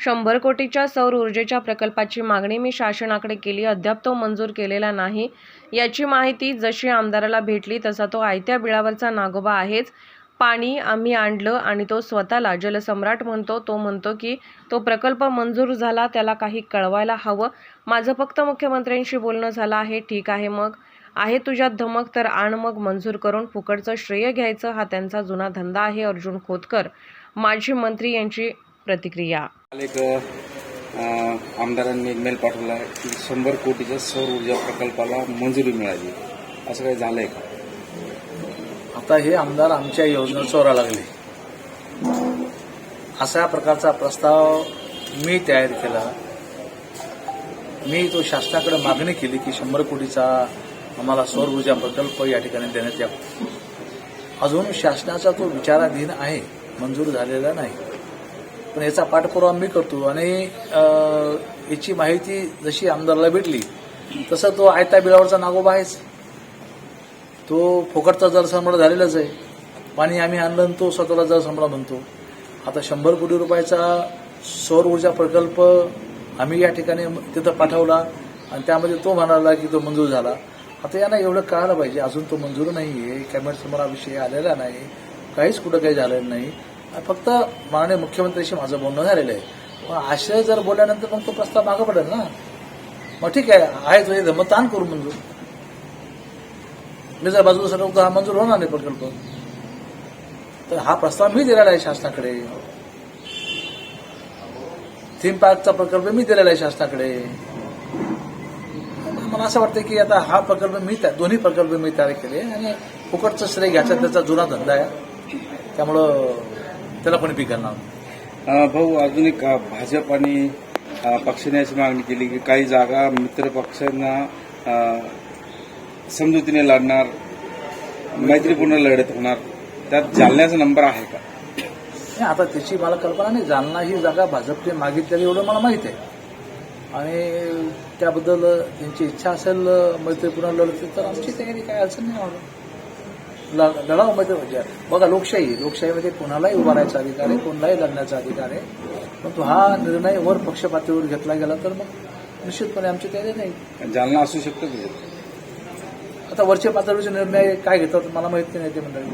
शंभर कोटीच्या सौर ऊर्जेच्या प्रकल्पाची मागणी मी शासनाकडे केली. अद्याप तो मंजूर केलेला नाही. याची माहिती जशी आमदाराला भेटली तसा तो आयत्या बिळावरचा नागोबा आहेच. पाणी आम्ही आणलं आणि तो स्वतःला जलसम्राट म्हणतो. तो म्हणतो की तो प्रकल्प मंजूर झाला त्याला काही कळवायला हवं. माझं फक्त मुख्यमंत्र्यांशी बोलणं झालं आहे. ठीक आहे मग. आहे तुझ्यात धमक तर आण मग मंजूर करून फुकटचं श्रेय घ्यायचं. हा त्यांचा जुना धंदा आहे अर्जुन खोतकर. माजी मंत्री यांची प्रतिक्रिया. काल एक आमदारांनी एक मेल पाठवला आहे की शंभर कोटीच्या सौर ऊर्जा प्रकल्पाला मंजुरी मिळाली. असं काही झालंय का? आता हे आमदार आमच्या योजना चोरा लागले. अशा प्रकारचा प्रस्ताव मी तयार केला. मी तो शासनाकडे मागणी केली की शंभर कोटीचा आम्हाला सौर ऊर्जा प्रकल्प या ठिकाणी देण्यात यावा. अजून शासनाचा तो विचाराधीन आहे मंजूर झालेला नाही. पण याचा पाठपुरावा मी करतो. आणि याची माहिती जशी आमदाराला भेटली तसं तो आयता बिलावरचा नागोबा आहेच. तो फुकटचा जलसंपदा झालेलाच आहे. पाणी आम्ही आणलं तो स्वतःला जलसंपदा म्हणतो. आता शंभर कोटी रुपयाचा सौर ऊर्जा प्रकल्प आम्ही या ठिकाणी तिथं पाठवला आणि त्यामध्ये तो म्हणाला की तो मंजूर झाला. आता यांना एवढं कळायला पाहिजे. अजून तो मंजूर नाही आहे कॅबिनेट विषय आलेला नाही. काहीच कुठं काही झालेलं नाही. फक्त माननीय मुख्यमंत्र्यांशी माझं बोलणं झालेलं आहे. मग आश्रय जर बोलल्यानंतर मग तो प्रस्ताव मागं पडेल ना? मग ठीक आहे आहे तुझे हे मग करू मंजूर. मी जर बाजूला सरकतो तर हा मंजूर होणार नाही प्रकल्प तर हा प्रस्ताव मी दिलेला आहे शासनाकडे. थीम पार्कचा प्रकल्प मी दिलेला आहे शासनाकडे. मला असं वाटतं की आता हा प्रकल्प मी त्या- दोन्ही प्रकल्प मी तयार केले आणि फुकटचं श्रेय घ्यायचा त्याचा जुना धंदा आहे. त्यामुळं त्याला पण पी करणार भाऊ अजून एक भाजप आणि पक्षाने अशी मागणी केली की काही जागा मित्र पक्षांना समजुतीने लढणार मैत्रीपूर्ण लढत होणार. त्यात जालन्याचा नंबर आहे का? आता त्याची मला कल्पना नाही. जालना ही जागा भाजपने मागितलेली एवढं मला माहीत आहे. आणि त्याबद्दल त्यांची इच्छा असेल मैत्रीपूर्ण लढती तर आमची तयारी काय अडचण नाही होणार ल- लढाव मैत्री म्हणजे बघा लोकशाही लोकशाहीमध्ये कोणालाही उभा राहायचा अधिकार आहे कोणालाही लढण्याचा अधिकार आहे. परंतु हा निर्णय वर पक्ष पातळीवर घेतला गेला तर मग निश्चितपणे आमची तयारी नाही. जालना असू शकतं की आता वरच्या पातळीचे निर्णय काय घेतात मला माहिती नाही ते मंडळी.